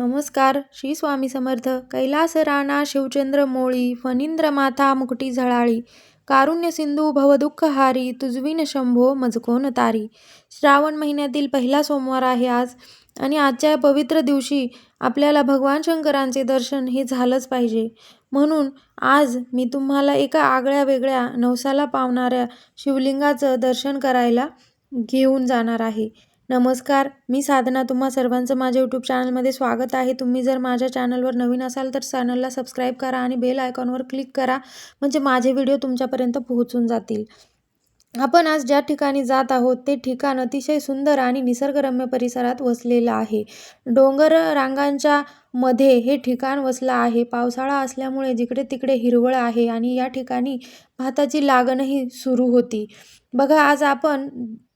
नमस्कार श्री स्वामी समर्थ. कैलास राणा शिवचंद्र मोळी फणींद्र माथा मुकुटी झळाळी कारुण्य सिंधू भवदुःखहारी तुजवीन शंभो मजकोन तारी. श्रावण महिन्यातील पहिला सोमवार आहे आज आणि आजच्या पवित्र दिवशी आपल्याला भगवान शंकरांचे दर्शन हे झालंच पाहिजे. म्हणून आज मी तुम्हाला एका आगळ्या वेगळ्या नवसाला पावणाऱ्या शिवलिंगाचं दर्शन करायला घेऊन जाणार आहे. नमस्कार मी साधना. तुम्हा सर्वांचं माझ्या यूट्यूब चॅनलमध्ये स्वागत आहे. तुम्ही जर माझ्या चॅनलवर नवीन असाल तर चॅनलला सबस्क्राईब करा आणि बेल आयकॉनवर क्लिक करा. म्हणजे माझे व्हिडिओ तुमच्यापर्यंत पोहोचून जातील. आपण आज ज्या ठिकाणी जात आहोत ते ठिकाण अतिशय सुंदर आणि निसर्गरम्य परिसरात वसलेलं आहे. डोंगर रांगांच्या मध्ये हे ठिकाण वसलं आहे. पावसाळा असल्यामुळे जिकडे तिकडे हिरवळ आहे आणि या ठिकाणी भाताची लागणही सुरू होती. बघा आज आपण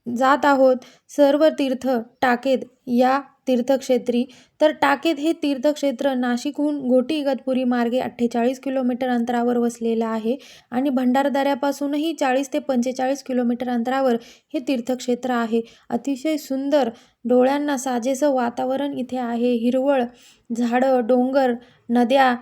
जात आहोत. सर्व तीर्थ टाकेद या तीर्थक्षेत्री. तर टाकेद हे तीर्थक्षेत्र नाशिकहून घोटी इगतपुरी मार्गे अठ्ठेचाळीस किलोमीटर अंतरावर वसलेलं आहे आणि भंडारदऱ्यापासूनही चाळीस ते पंचेचाळीस किलोमीटर अंतरावर हे तीर्थक्षेत्र आहे. अतिशय सुंदर डोळ्यांना साजेसं वातावरण इथे आहे. हिरवळ झाडं डोंगर नद्या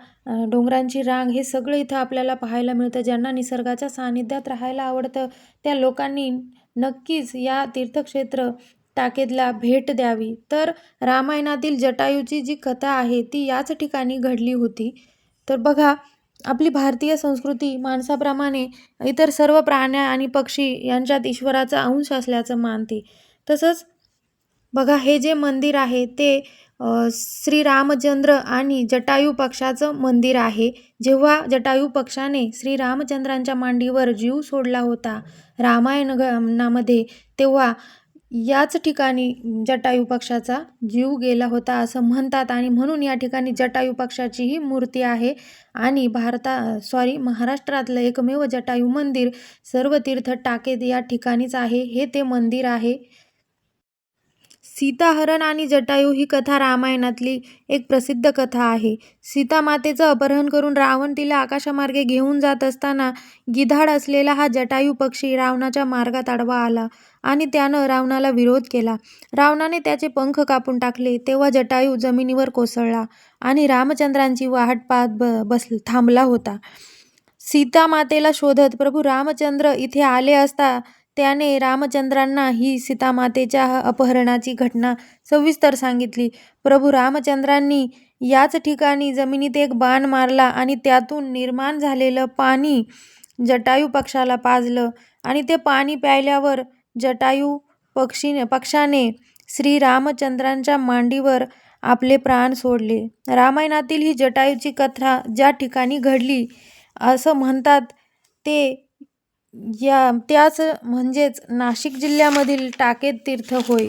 डोंगरांची रांग हे सगळं इथं आपल्याला पाहायला मिळतं. ज्यांना निसर्गाच्या सानिध्यात राहायला आवडतं त्या लोकांनी नक्कीच या तीर्थक्षेत्र टाकेदला भेट द्यावी. तर रामायणातील जटायूची जी कथा आहे ती याच ठिकाणी घडली होती. तर बघा आपली भारतीय संस्कृती माणसाप्रमाणे इतर सर्व प्राण्या आणि पक्षी यांच्यात ईश्वराचा अंश असल्याचं मानते. तसंच बघा हे जे मंदिर आहे ते श्रीरामचंद्र आणि जटायू पक्षाचं मंदिर आहे. जेव्हा जटायू पक्षाने श्रीरामचंद्रांच्या मांडीवर जीव सोडला होता रामायणामध्ये तेव्हा याच ठिकाणी जटायू पक्षाचा जीव गेला होता असं म्हणतात आणि म्हणून या ठिकाणी जटायू पक्षाचीही मूर्ती आहे. आणि भारता सॉरी महाराष्ट्रातलं एकमेव जटायू मंदिर सर्व तीर्थ टाकेद या ठिकाणीच आहे. हे ते मंदिर आहे. सीताहरण आणि जटायू ही कथा रामायणातली एक प्रसिद्ध कथा आहे. सीता मातेचं अपहरण करून रावण तिला आकाशामार्गे घेऊन जात असताना गिधाड असलेला हा जटायू पक्षी रावणाच्या मार्गात आडवा आला आणि त्यानं रावणाला विरोध केला. रावणाने त्याचे पंख कापून टाकले तेव्हा जटायू जमिनीवर कोसळला आणि रामचंद्रांची वाहट पाहत ब बस थांबला होता. सीता मातेला शोधत प्रभू रामचंद्र इथे आले असता त्याने रामचंद्रांना ही सीतामातेच्या अपहरणाची घटना सविस्तर सांगितली. प्रभू रामचंद्रांनी याच ठिकाणी जमिनीत एक बाण मारला आणि त्यातून निर्माण झालेलं पाणी जटायू पक्षाला पाजलं आणि ते पाणी प्यायल्यावर जटायू पक्षी पक्षाने श्रीरामचंद्रांच्या मांडीवर आपले प्राण सोडले. रामायणातील ही जटायूची कथा ज्या ठिकाणी घडली असं म्हणतात ते या त्याच म्हणजेच नाशिक जिल्ह्यामधील टाकेत तीर्थ होय.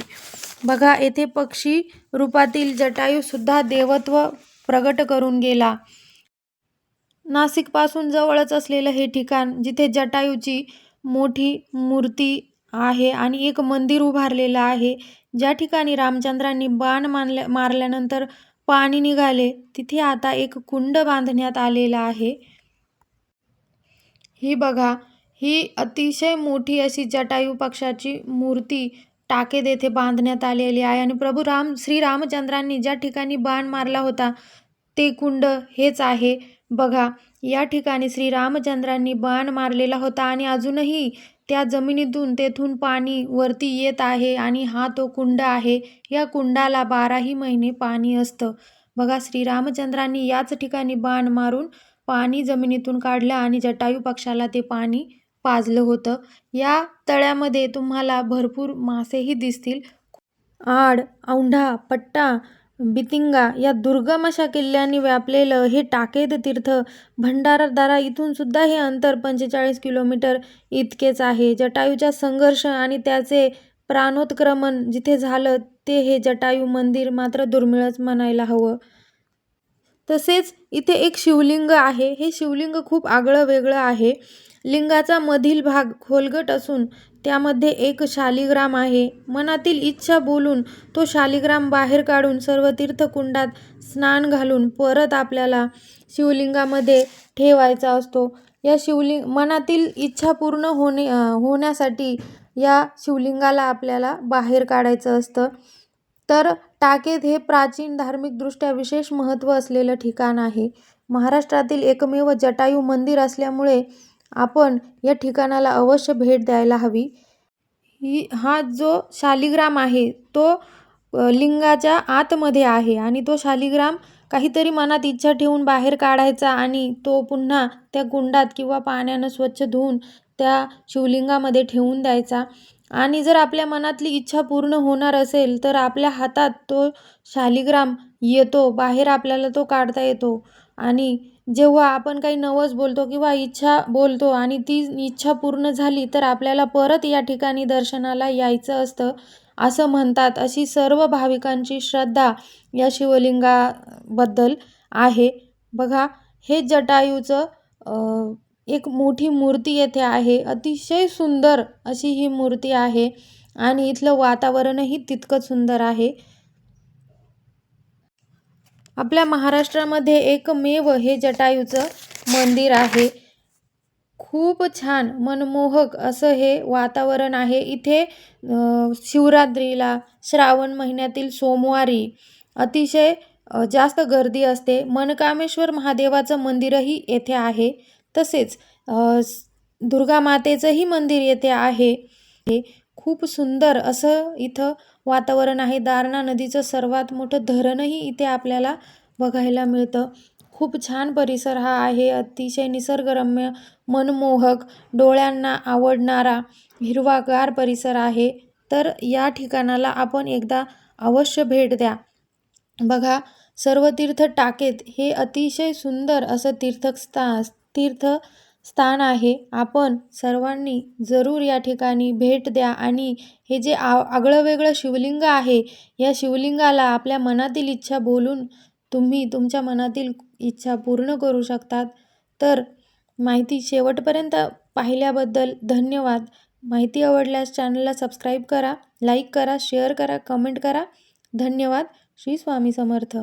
बघा येथे पक्षी रूपातील जटायूसुद्धा देवत्व प्रगट करून गेला. नाशिकपासून जवळच असलेलं हे ठिकाण जिथे जटायूची मोठी मूर्ती आहे आणि एक मंदिर उभारलेलं आहे ज्या ठिकाणी रामचंद्रांनी बाण मानल्या मारल्यानंतर पाणी निघाले तिथे आता एक कुंड बांधण्यात आलेला आहे. ही बघा ही अतिशय मोठी अशी जटायू पक्षाची मूर्ती टाकेद येथे बांधण्यात आलेली आहे. आणि प्रभू राम श्री रामचंद्रांनी ज्या ठिकाणी बाण मारला होता ते कुंड हेच आहे. बघा या ठिकाणी श्री रामचंद्रांनी बाण मारलेला होता आणि अजूनही त्या जमिनीतून तेथून पाणी वरती येत आहे आणि हा तो कुंड आहे. या कुंडाला बाराही महिने पाणी असतं. बघा श्रीरामचंद्रांनी याच ठिकाणी बाण मारून पाणी जमिनीतून काढलं आणि जटायू पक्षाला ते पाणी पाजलं होतं. या तळ्यामध्ये तुम्हाला भरपूर मासेही दिसतील. आड औंढा पट्टा बितिंगा या दुर्गम अशा किल्ल्यांनी व्यापलेलं हे टाकेद तीर्थ भंडारदारा इथून सुद्धा हे अंतर पंचेचाळीस किलोमीटर इतकेच आहे. जटायूच्या संघर्ष आणि त्याचे प्राणोत्क्रमण जिथे झालं ते हे जटायू मंदिर मात्र दुर्मिळच म्हणायला हवं. तसेच इथे एक शिवलिंग आहे. हे शिवलिंग खूप आगळं वेगळं आहे. लिंगाचा मधील भाग खोलगट असून त्यामध्ये एक शालिग्राम आहे. मनातील इच्छा बोलून तो शालिग्राम बाहेर काढून सर्व तीर्थकुंडात स्नान घालून परत आपल्याला शिवलिंगामध्ये ठेवायचा असतो. या शिवलिंग मनातील इच्छा पूर्ण होणे होण्यासाठी या शिवलिंगाला आपल्याला बाहेर काढायचं असतं. तर टाकेत हे प्राचीन धार्मिकदृष्ट्या विशेष महत्त्व असलेलं ठिकाण आहे. महाराष्ट्रातील एकमेव जटायू मंदिर असल्यामुळे आपण या ठिकाणाला अवश्य भेट द्यायला हवी. ही हा जो शालिग्राम आहे तो लिंगाच्या आतमध्ये आहे आणि तो शालिग्राम काहीतरी मनात इच्छा ठेवून बाहेर काढायचा आणि तो पुन्हा त्या कुंडात किंवा पाण्यानं स्वच्छ धुवून त्या शिवलिंगामध्ये ठेवून द्यायचा. आणि जर आपल्या मनातली इच्छा पूर्ण होणार असेल तर आपल्या हातात तो शालिग्राम येतो बाहेर आपल्याला तो काढता येतो. आणि जेव्हा आपण काही नवस बोलतो किंवा इच्छा बोलतो आणि ती इच्छा पूर्ण झाली तर आपल्याला परत या ठिकाणी दर्शनाला यायचं असतं असं म्हणतात. अशी सर्व भाविकांची श्रद्धा या शिवलिंगाबद्दल आहे. बघा हे जटायूचं एक मोठी मूर्ती येथे आहे. अतिशय सुंदर अशी ही मूर्ती आहे आणि इथलं वातावरणही तितकंच सुंदर आहे. आपल्या महाराष्ट्रामध्ये एकमेव हे जटायूचं मंदिर आहे. खूप छान मनमोहक असं हे वातावरण आहे. इथे शिवरात्रीला श्रावण महिन्यातील सोमवारी अतिशय जास्त गर्दी असते. मनकामेश्वर महादेवाचं मंदिरही येथे आहे. तसेच दुर्गा मातेचंही मंदिर येथे आहे. हे खूप सुंदर असं इथं वातावरण आहे. दारणा नदीचं सर्वात मोठं धरणही इथे आपल्याला बघायला मिळतं. खूप छान परिसर हा आहे. अतिशय निसर्गरम्य मनमोहक डोळ्यांना आवडणारा हिरवागार परिसर आहे. तर या ठिकाणाला आपण एकदा अवश्य भेट द्या. बघा सर्व तीर्थ टाकेत हे अतिशय सुंदर असं तीर्थस्था स्थान आहे. आपण सर्वांनी जरूर या ठिकाणी भेट द्या आणि हे जे आ आगळं वेगळं शिवलिंग आहे या शिवलिंगाला आपल्या मनातील इच्छा बोलून तुम्ही तुमच्या मनातील इच्छा पूर्ण करू शकतात. तर माहिती शेवटपर्यंत पाहिल्याबद्दल धन्यवाद. माहिती आवडल्यास चॅनलला सबस्क्राईब करा लाईक करा शेअर करा कमेंट करा. धन्यवाद. श्री स्वामी समर्थ.